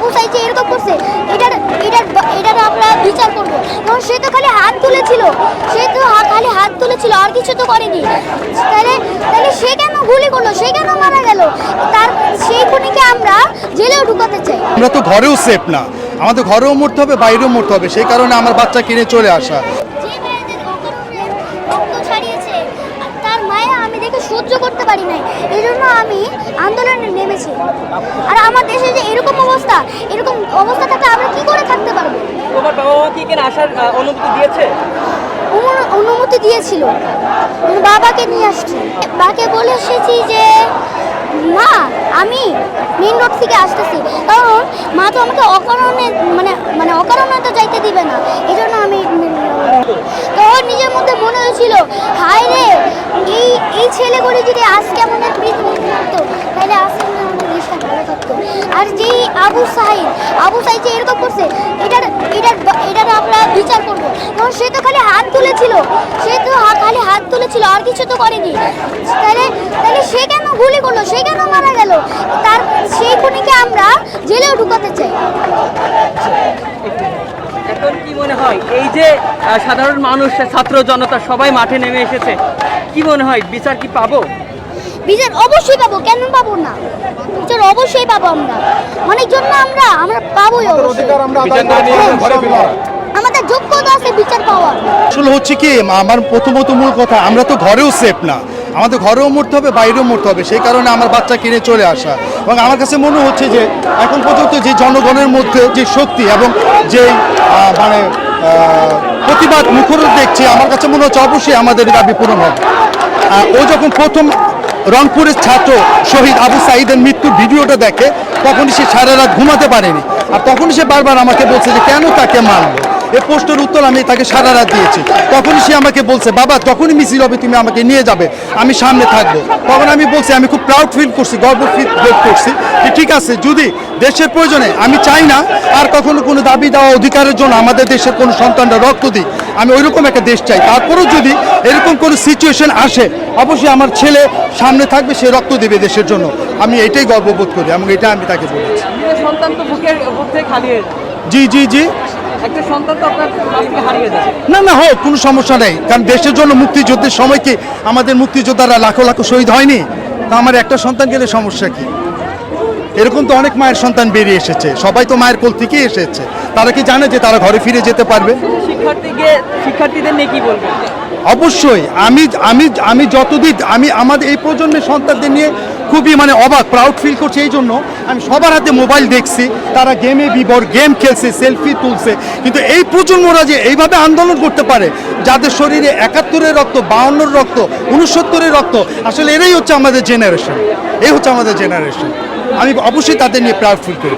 আবু এরকম করছে এটার এটার এটার আমরা বিচার করব। কারণ সে তো খালি হাত তুলেছিল সে তো খালি হাত তুলেছিল আর কিছু তো করেনি। তাহলে তাহলে সে কেন গুলি করল? সে কেন মারা গেল? তার সেই খুনিকে আমরা জেলেও ঢুকাতে চাই। আমরা তো ঘরেও সেফ না। আমাদের ঘরেও মরতে হবে বাইরেও মরতে হবে। সেই কারণে আমার বাচ্চা কিনে চলে আসা যে মেয়েদের অকারণে রক্ত ছাড়িয়েছে আর তার দেখে সহ্য করতে পারি নাই। এই জন্য আমি আন্দোলনে নেমেছি। আর আমার দেশে যে এরকম অবস্থা এরকম অবস্থা থাকলে আমরা কি করে থাকতে পারব? তোমার বাবা মা কি এখানে আসার অনুমতি দিয়েছে? অনুমতি দিয়েছিল। বাবাকে নিয়ে আসছি। বাকে বলে এসেছি যে মা আমি মেন রোড থেকে আসতেছি। কারণ মা তো আমাকে অকারণে মানে মানে অকারণে তো যাইতে দিবে না। এই জন্য আমি এ- নিজের মধ্যে মনে হয়েছিল হায় রে এই ছেলেগুলি যদি আজকে আমাদের পৃথিবীতে থাকতো তাহলে আজকে আমাদের দেশটা ভালো থাকতো। আর যেই আবু সাহিদ আবু সাহিদ যে এরকম করছে, এটার এটার এটার আমরা বিচার করব। কারণ সে তো খালি হাত তুলেছিল, সে তো খালি হাত তুলেছিল, আর কিছু তো করেনি। তাহলে তাহলে সে কেন গুলি করল? সে কেন মারা গেল? তার সেই খুনিকে আমরা জেলেও ঢুকাতে চাই। এখন কি মনে হয়? এই যে সাধারণ মানুষ, ছাত্র জনতা সবাই মাঠে নেমে এসেছে। কি মনে হয় বিচার কি পাবো? বিচার অবশ্যই পাবো কেন পাবো না? বিচার অবশ্যই পাবো আমরা। অনেক জন্য আমরা আমরা পাবোই অবশ্যই। আমাদের যোগ্যতা আছে বিচার পাওয়ার। আসলে হচ্ছে কি আমার প্রথমত মূল কথা আমরা তো ঘরেও সেফ না। আমাদের ঘরেও মরতে হবে বাইরেও মরতে হবে। সেই কারণে আমার বাচ্চা কিনে চলে আসা। এবং আমার কাছে মনে হচ্ছে যে এখন পর্যন্ত যে জনগণের মধ্যে যে শক্তি এবং যে আহ, মানে আহ, প্রতিবাদ মুখর দেখছি, আমার কাছে মনে হচ্ছে অবশ্যই আমাদের দাবি পূরণ হবে। ও যখন প্রথম রংপুরের ছাত্র শহীদ আবু সাইদের মৃত্যুর ভিডিওটা দেখে, তখনই সে সারা রাত ঘুমাতে পারেনি। আর তখনই সে বারবার আমাকে বলছে যে, কেন তাকে মারলো? এই প্রশ্নের উত্তর আমি তাকে সারা রাত দিয়েছি। তখনই সে আমাকে বলছে বাবা তখনই মিছিল হবে তুমি আমাকে নিয়ে যাবে আমি সামনে থাকব। তখন আমি বলছি আমি খুব প্রাউড ফিল করছি গর্ব ফিল করছি যে ঠিক আছে যদি দেশের প্রয়োজনে আমি চাই না আর কখনো কোনো দাবি দেওয়া অধিকারের জন্য আমাদের দেশের কোনো সন্তানরা রক্ত দিক আমি ওইরকম একটা দেশ চাই। তারপরেও যদি এরকম কোনো সিচুয়েশন আসে অবশ্যই আমার ছেলে সামনে থাকবে সে রক্ত দেবে দেশের জন্য। আমি এটাই গর্ববোধ করি এবং এটা আমি তাকে বলেছি। জি জি জি। একটা সন্তান তো আপনার হারিয়ে যায় না না হোক কোনো সমস্যা নেই। কারণ দেশের জন্য মুক্তিযুদ্ধের সময় কি আমাদের মুক্তিযোদ্ধারা লাখো লাখো শহীদ হয়নি? তা আমার একটা সন্তান গেলে সমস্যা কি? এরকম তো অনেক মায়ের সন্তান বেরিয়ে এসেছে। সবাই তো মায়ের কোল থেকেই এসেছে। তারা কি জানে যে তারা ঘরে ফিরে যেতে পারবে? শিক্ষার্থীকে শিক্ষার্থীদের নিয়ে কি বলবেন? অবশ্যই। আমি আমি আমি যতদিন আমি আমাদের এই প্রজন্মের সন্তানদের নিয়ে খুবই মানে অবাক প্রাউড ফিল করছে এই জন্য আমি সবার হাতে মোবাইল দেখছি, তারা গেমে বিবর গেম খেলছে সেলফি তুলছে। কিন্তু এই প্রজন্মরা যে এইভাবে আন্দোলন করতে পারে, যাদের শরীরে একাত্তরের রক্ত, বাহান্নর রক্ত, উনসত্তরের রক্ত, আসলে এরাই হচ্ছে আমাদের জেনারেশন এই হচ্ছে আমাদের জেনারেশন আমি অবশ্যই তাদের নিয়ে প্রাউড ফিল করি।